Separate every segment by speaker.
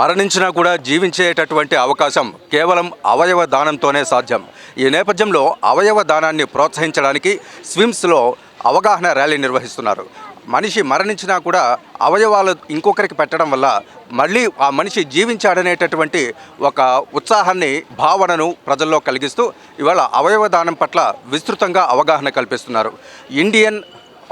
Speaker 1: మరణించినా కూడా జీవించేటటువంటి అవకాశం కేవలం అవయవ దానంతోనే సాధ్యం. ఈ నేపథ్యంలో అవయవ దానాన్ని ప్రోత్సహించడానికి స్విమ్స్లో అవగాహన ర్యాలీ నిర్వహిస్తున్నారు. మనిషి మరణించినా కూడా అవయవాలు ఇంకొకరికి పెట్టడం వల్ల మళ్ళీ ఆ మనిషి జీవించాడనేటటువంటి ఒక ఉత్సాహాన్ని భావనను ప్రజల్లో కలిగిస్తూ ఇవాళ అవయవ దానం పట్ల విస్తృతంగా అవగాహన కల్పిస్తున్నారు. ఇండియన్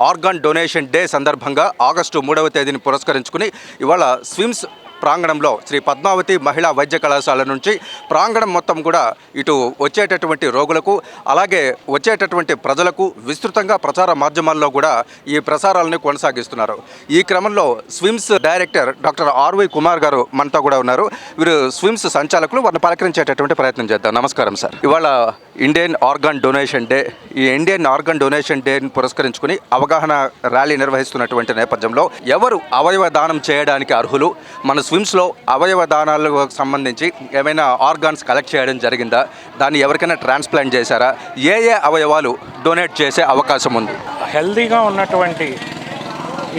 Speaker 1: ఆర్గాన్ డొనేషన్ డే సందర్భంగా ఆగస్టు మూడవ తేదీని పురస్కరించుకుని ఇవాళ స్విమ్స్ ప్రాంగణంలో శ్రీ పద్మావతి మహిళా వైద్య కళాశాల నుంచి ప్రాంగణం మొత్తం కూడా ఇటు వచ్చేటటువంటి రోగులకు అలాగే వచ్చేటటువంటి ప్రజలకు విస్తృతంగా ప్రచార మాధ్యమాల్లో కూడా ఈ ప్రసారాలను కొనసాగిస్తున్నారు. ఈ క్రమంలో SVIMS director doctor R V Kumar గారు మనతో కూడా ఉన్నారు. వీరు స్విమ్స్ సంచాలకులు వారిని పలకరించేటటువంటి ప్రయత్నం చేద్దాం. నమస్కారం సార్. ఇవాళ ఇండియన్ ఆర్గాన్ డొనేషన్ డే. ఈ ఇండియన్ ఆర్గాన్ డొనేషన్ డేని పురస్కరించుకుని అవగాహన ర్యాలీ నిర్వహిస్తున్నటువంటి నేపథ్యంలో ఎవరు అవయవ దానం చేయడానికి అర్హులు? మన స్విమ్స్లో అవయవ దానాలకు సంబంధించి ఏమైనా ఆర్గాన్స్ కలెక్ట్ చేయడం జరిగిందా? దాన్ని ఎవరికైనా ట్రాన్స్ప్లాంట్ చేశారా? ఏ ఏ అవయవాలు డొనేట్ చేసే అవకాశం ఉంది?
Speaker 2: హెల్దీగా ఉన్నటువంటి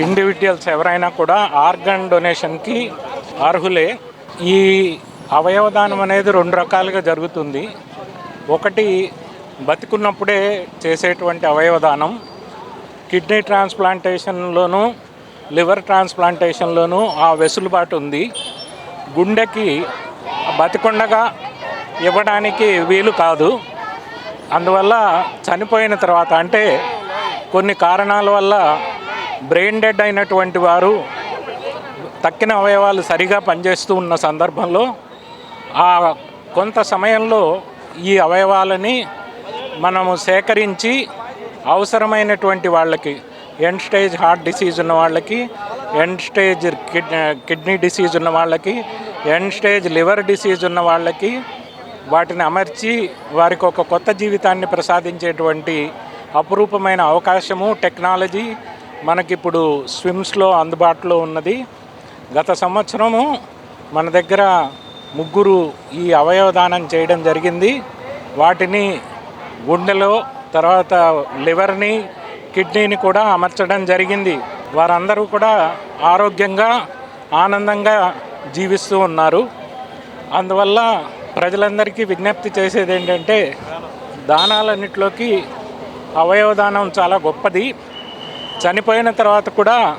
Speaker 2: ఇండివిజువల్స్ ఎవరైనా కూడా ఆర్గన్ డొనేషన్కి అర్హులే. ఈ అవయవదానం అనేది రెండు రకాలుగా జరుగుతుంది. ఒకటి బతికున్నప్పుడే చేసేటువంటి అవయవదానం కిడ్నీ ట్రాన్స్ప్లాంటేషన్లోనూ లివర్ ట్రాన్స్ప్లాంటేషన్లోనూ ఆ వెసులుబాటు ఉంది. గుండెకి బతికుండగా ఇవ్వడానికి వీలు కాదు. అందువల్ల చనిపోయిన తర్వాత అంటే కొన్ని కారణాల వల్ల బ్రెయిన్ డెడ్ అయినటువంటి వారు తక్కిన అవయవాలు సరిగా పనిచేస్తూ ఉన్న సందర్భంలో ఆ కొంత సమయంలో ఈ అవయవాలని మనము సేకరించి అవసరమైనటువంటి వాళ్ళకి ఎండ్ స్టేజ్ హార్ట్ డిసీజ్ ఉన్న వాళ్ళకి end stage kid kidney disease ఉన్న వాళ్ళకి ఎండ్ స్టేజ్ లివర్ డిసీజ్ ఉన్న వాళ్ళకి వాటిని అమర్చి వారికి ఒక కొత్త జీవితాన్ని ప్రసాదించేటువంటి అపురూపమైన అవకాశము టెక్నాలజీ మనకిప్పుడు స్విమ్స్లో అందుబాటులో ఉన్నది. గత సంవత్సరము మన దగ్గర ముగ్గురు ఈ అవయవదానం చేయడం జరిగింది. వాటిని గుండెలో తర్వాత లివర్ని కిడ్నీని కూడా అమర్చడం జరిగింది. వారందరూ కూడా ఆరోగ్యంగా ఆనందంగా జీవిస్తూ ఉన్నారు. అందువల్ల ప్రజలందరికీ విజ్ఞప్తి చేసేది ఏంటంటే దానాలన్నింటిలోకి అవయవదానం చాలా గొప్పది. చనిపోయిన తర్వాత కూడా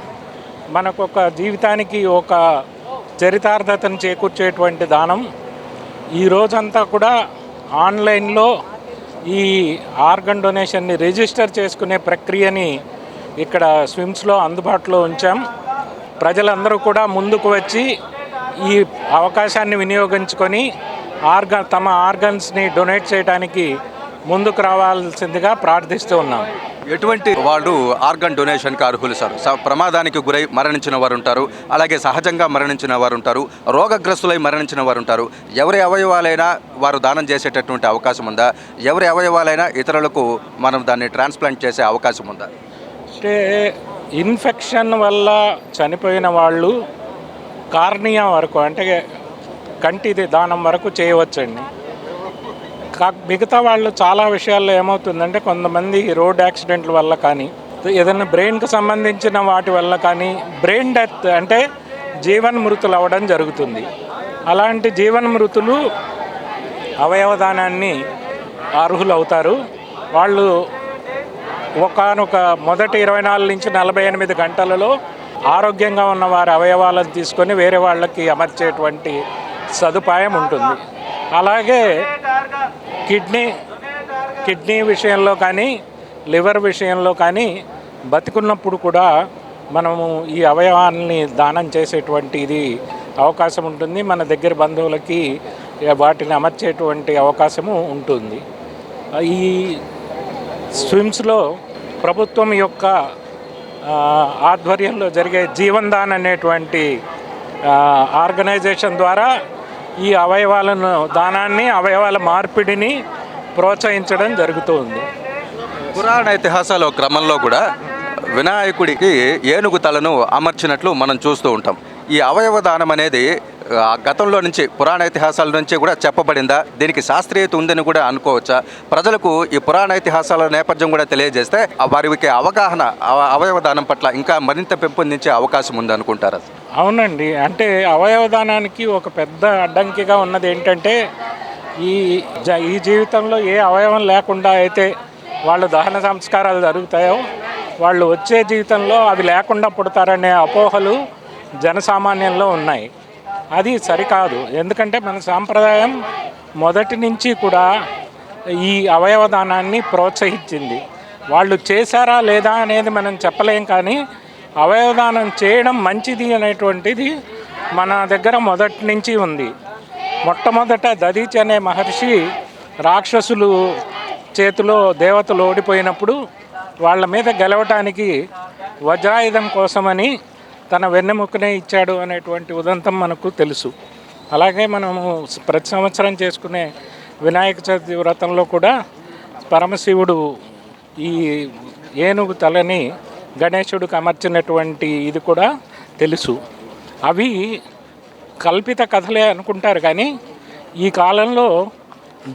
Speaker 2: మనకు ఒక జీవితానికి ఒక చరితార్థతను చేకూర్చేటువంటి దానం. ఈ రోజంతా కూడా ఆన్లైన్లో ఈ ఆర్గన్ డొనేషన్ని రిజిస్టర్ చేసుకునే ప్రక్రియని ఇక్కడ స్విమ్స్లో అందుబాటులో ఉంచాం. ప్రజలందరూ కూడా ముందుకు వచ్చి ఈ అవకాశాన్ని వినియోగించుకొని ఆర్గన్ తమ ఆర్గన్స్ని డొనేట్ చేయడానికి ముందుకు రావాల్సిందిగా ప్రార్థిస్తూ ఉన్నాం.
Speaker 1: ఎటువంటి వాళ్ళు ఆర్గన్ డొనేషన్కి అర్హులు సార్? స- ప్రమాదానికి గురై మరణించిన వారు ఉంటారు అలాగే సహజంగా మరణించిన వారు ఉంటారు రోగగ్రస్తులై మరణించిన వారు ఉంటారు. ఎవరి అవయవాలైనా వారు దానం చేసేటటువంటి అవకాశం ఉందా? ఎవరి అవయవాలైనా ఇతరులకు మనం దాన్ని ట్రాన్స్ప్లాంట్ చేసే అవకాశం ఉందా?
Speaker 2: అంటే ఇన్ఫెక్షన్ వల్ల చనిపోయిన వాళ్ళు కార్నియా వరకు అంటే కంటిది దానం వరకు చేయవచ్చండి. మిగతా వాళ్ళు చాలా విషయాల్లో ఏమవుతుందంటే కొంతమంది రోడ్ యాక్సిడెంట్ల వల్ల కానీ ఏదైనా బ్రెయిన్కి సంబంధించిన వాటి వల్ల కానీ బ్రెయిన్ డెత్ అంటే జీవన్ మృతులు అవ్వడం జరుగుతుంది. అలాంటి జీవన్ మృతులు అవయవదానాన్ని అర్హులు అవుతారు వాళ్ళు ఒకనొక మొదటి ఇరవై నాలుగు నుంచి నలభై ఎనిమిది గంటలలో ఆరోగ్యంగా ఉన్న వారి అవయవాలను తీసుకొని వేరే వాళ్ళకి అమర్చేటువంటి సదుపాయం ఉంటుంది. అలాగే కిడ్నీ కిడ్నీ విషయంలో కానీ లివర్ విషయంలో కానీ బతికున్నప్పుడు కూడా మనము ఈ అవయవాన్ని దానం చేసేటువంటి ఇది అవకాశం ఉంటుంది. మన దగ్గర బంధువులకి వాటిని అమర్చేటువంటి అవకాశము ఉంటుంది. ఈ స్విమ్స్లో ప్రభుత్వం యొక్క ఆధ్వర్యంలో జరిగే జీవన్ దాన్ అనేటువంటి ఆర్గనైజేషన్ ద్వారా ఈ అవయవాలను దానాన్ని అవయవాల మార్పిడిని ప్రోత్సహించడం జరుగుతూ ఉంది
Speaker 1: పురాణ ఇతిహాసాల క్రమంలో కూడా వినాయకుడికి ఏనుగు తలను అమర్చినట్లు మనం చూస్తూ ఉంటాం. ఈ అవయవ దానం అనేది గతంలో నుంచి పురాణ ఇతిహాసాల నుంచి కూడా చెప్పబడిందా? దీనికి శాస్త్రీయత ఉందని కూడా అనుకోవచ్చా? ప్రజలకు ఈ పురాణ ఇతిహాసాల నేపథ్యం కూడా తెలియజేస్తే వారికి అవగాహన అవ- పట్ల ఇంకా మరింత పెంపొందించే అవకాశం ఉందనుకుంటారా
Speaker 2: అవునండి. అంటే అవయవదానానికి ఒక పెద్ద అడ్డంకిగా ఉన్నది ఏంటంటే ఈ జ- ఈ జీవితంలో ఏ అవయవం లేకుండా అయితే వాళ్ళు దహన సంస్కారాలు జరుగుతాయో వాళ్ళు వచ్చే జీవితంలో అవి లేకుండా పుడతారనే అపోహలు జనసామాన్యంలో ఉన్నాయి. అది సరికాదు. ఎందుకంటే మన సాంప్రదాయం మొదటి నుంచి కూడా ఈ అవయవదానాన్ని ప్రోత్సహించింది. వాళ్ళు చేశారా లేదా అనేది మనం చెప్పలేం కానీ అవయవదానం చేయడం మంచిది అనేటువంటిది మన దగ్గర మొదటి నుంచి ఉంది. మొట్టమొదట దదీచి అనే మహర్షి రాక్షసులు చేతిలో దేవతలు ఓడిపోయినప్పుడు వాళ్ళ మీద గెలవటానికి వజ్రాయుధం కోసమని తన వెన్నెముకనే ఇచ్చాడు అనేటువంటి ఉదంతం మనకు తెలుసు. అలాగే మనము ప్రతి సంవత్సరం చేసుకునే వినాయక చవితి వ్రతంలో కూడా పరమశివుడు ఈ ఏనుగు తలని గణేశుడికి అమర్చినటువంటి ఇది కూడా తెలుసు. అవి కల్పిత కథలే అనుకుంటారు కానీ ఈ కాలంలో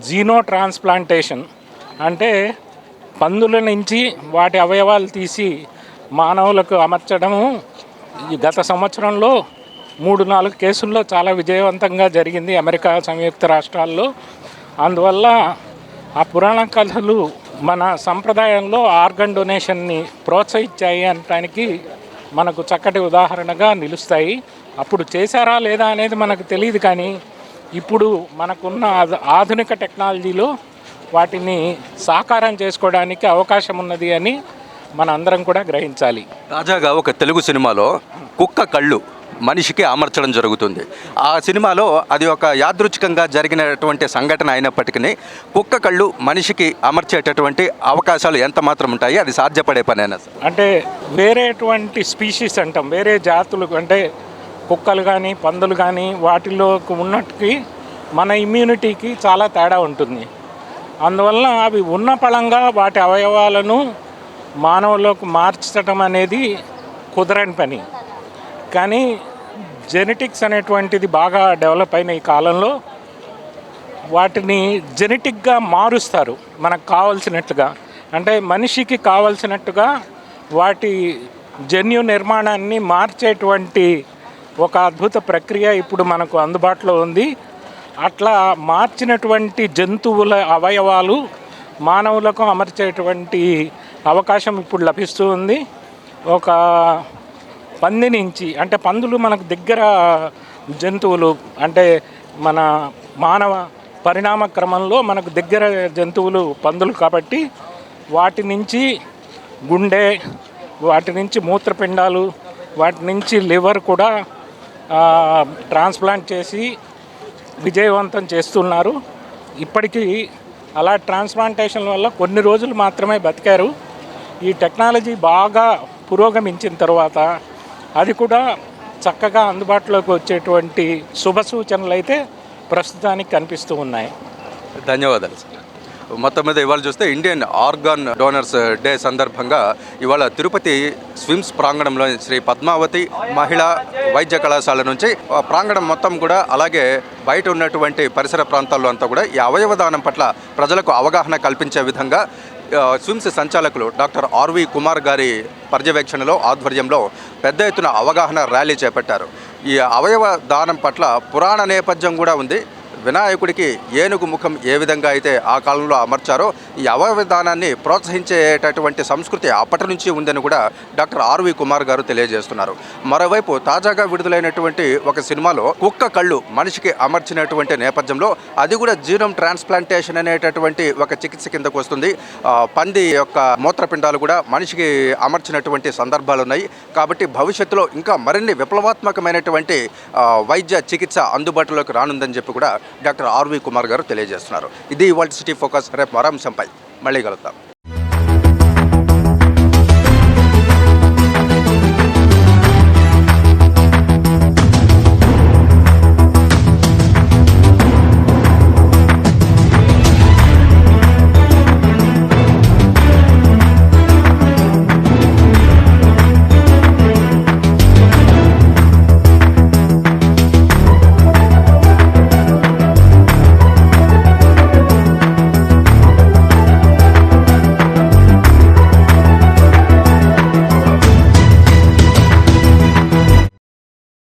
Speaker 2: జీనో ట్రాన్స్ప్లాంటేషన్ అంటే పందుల నుంచి వాటి అవయవాలు తీసి మానవులకు అమర్చడము ఈ గత సంవత్సరంలో మూడు నాలుగు కేసుల్లో చాలా విజయవంతంగా జరిగింది అమెరికా సంయుక్త రాష్ట్రాల్లో. అందువల్ల ఆ పురాణ కథలు మన సంప్రదాయంలో ఆర్గన్ డొనేషన్ని ప్రోత్సహించాయి అనటానికి మనకు చక్కటి ఉదాహరణగా నిలుస్తాయి. అప్పుడు చేశారా లేదా అనేది మనకు తెలియదు కానీ ఇప్పుడు మనకున్న ఆధునిక టెక్నాలజీలో వాటిని సాకారం చేసుకోవడానికి అవకాశం ఉన్నది అని మన అందరం కూడా గ్రహించాలి.
Speaker 1: తాజాగా ఒక తెలుగు సినిమాలో కుక్క కళ్ళు మనిషికి అమర్చడం జరుగుతుంది. ఆ సినిమాలో అది ఒక యాదృచ్ఛికంగా జరిగినటువంటి సంఘటన అయినప్పటికీ కుక్క కళ్ళు మనిషికి అమర్చేటటువంటి అవకాశాలు ఎంత మాత్రం ఉంటాయి అది సాధ్యపడే పనేనా
Speaker 2: అంటే వేరేటువంటి స్పీషీస్ అంటాం. వేరే జాతులు అంటే కుక్కలు కానీ పందులు కానీ వాటిలో ఉన్నట్టుకి మన ఇమ్యూనిటీకి చాలా తేడా ఉంటుంది. అందువల్ల అవి ఉన్న పళంగా వాటి అవయవాలను మానవులకు మార్చటం అనేది కుదరని పని. కానీ జెనెటిక్స్ అనేటువంటిది బాగా డెవలప్ అయిన ఈ కాలంలో వాటిని జెనెటిక్గా మారుస్తారు మనకు కావలసినట్టుగా అంటే మనిషికి కావలసినట్టుగా వాటి జన్యు నిర్మాణాన్ని మార్చేటువంటి ఒక అద్భుత ప్రక్రియ ఇప్పుడు మనకు అందుబాటులో ఉంది. అట్లా మార్చినటువంటి జంతువుల అవయవాలు మానవులకు అమర్చేటువంటి అవకాశం ఇప్పుడు లభిస్తూ ఉంది. ఒక పంది నుంచి అంటే పందులు మనకు దగ్గర జంతువులు అంటే మన మానవ పరిణామ క్రమంలో మనకు దగ్గర జంతువులు పందులు కాబట్టి వాటి నుంచి గుండె వాటి నుంచి మూత్రపిండాలు వాటి నుంచి లివర్ కూడా ట్రాన్స్ప్లాంట్ చేసి విజయవంతం చేస్తున్నారు. ఇప్పటికీ అలా ట్రాన్స్ప్లాంటేషన్ వల్ల కొన్ని రోజులు మాత్రమే బతికారు. ఈ టెక్నాలజీ బాగా పురోగమించిన తర్వాత అది కూడా చక్కగా అందుబాటులోకి వచ్చేటువంటి శుభ సూచనలు అయితే ప్రస్తుతానికి కనిపిస్తూ ఉన్నాయి.
Speaker 1: ధన్యవాదాలు సార్. మొత్తం మీద ఇవాళ చూస్తే ఇండియన్ ఆర్గాన్ డోనర్స్ డే సందర్భంగా ఇవాళ తిరుపతి స్విమ్స్ ప్రాంగణంలో శ్రీ పద్మావతి మహిళా వైద్య కళాశాల నుంచి ప్రాంగణం మొత్తం కూడా అలాగే బయట ఉన్నటువంటి పరిసర ప్రాంతాల్లో అంతా కూడా ఈ అవయవ దానం పట్ల ప్రజలకు అవగాహన కల్పించే విధంగా స్విమ్స్ సంచాలకులు డాక్టర్ ఆర్వి కుమార్ గారి పర్యవేక్షణలో ఆధ్వర్యంలో పెద్ద ఎత్తున అవగాహన ర్యాలీ చేపట్టారు. ఈ అవయవ దానం పట్ల పురాణ నేపథ్యం కూడా ఉంది. వినాయకుడికి ఏనుగు ముఖం ఏ విధంగా అయితే ఆ కాలంలో అమర్చారో ఈ అవయవ ప్రోత్సహించేటటువంటి సంస్కృతి అప్పటి నుంచి ఉందని కూడా డాక్టర్ ఆర్వి కుమార్ గారు తెలియజేస్తున్నారు. మరోవైపు తాజాగా విడుదలైనటువంటి ఒక సినిమాలో కుక్క కళ్ళు మనిషికి అమర్చినటువంటి నేపథ్యంలో అది కూడా జీనోమ్ ట్రాన్స్ప్లాంటేషన్ అనేటటువంటి ఒక చికిత్స కిందకు వస్తుంది. పంది యొక్క మూత్రపిండాలు కూడా మనిషికి అమర్చినటువంటి సందర్భాలు ఉన్నాయి. కాబట్టి భవిష్యత్తులో ఇంకా మరిన్ని విప్లవాత్మకమైనటువంటి వైద్య చికిత్స అందుబాటులోకి రానుందని చెప్పి కూడా డాక్టర్ ఆర్వి కుమార్ గారు తెలియజేస్తున్నారు. ఇది ఇవాళ సిటీ ఫోకస్. రేపు మరో అంశంపై మళ్ళీ కలుద్దాం.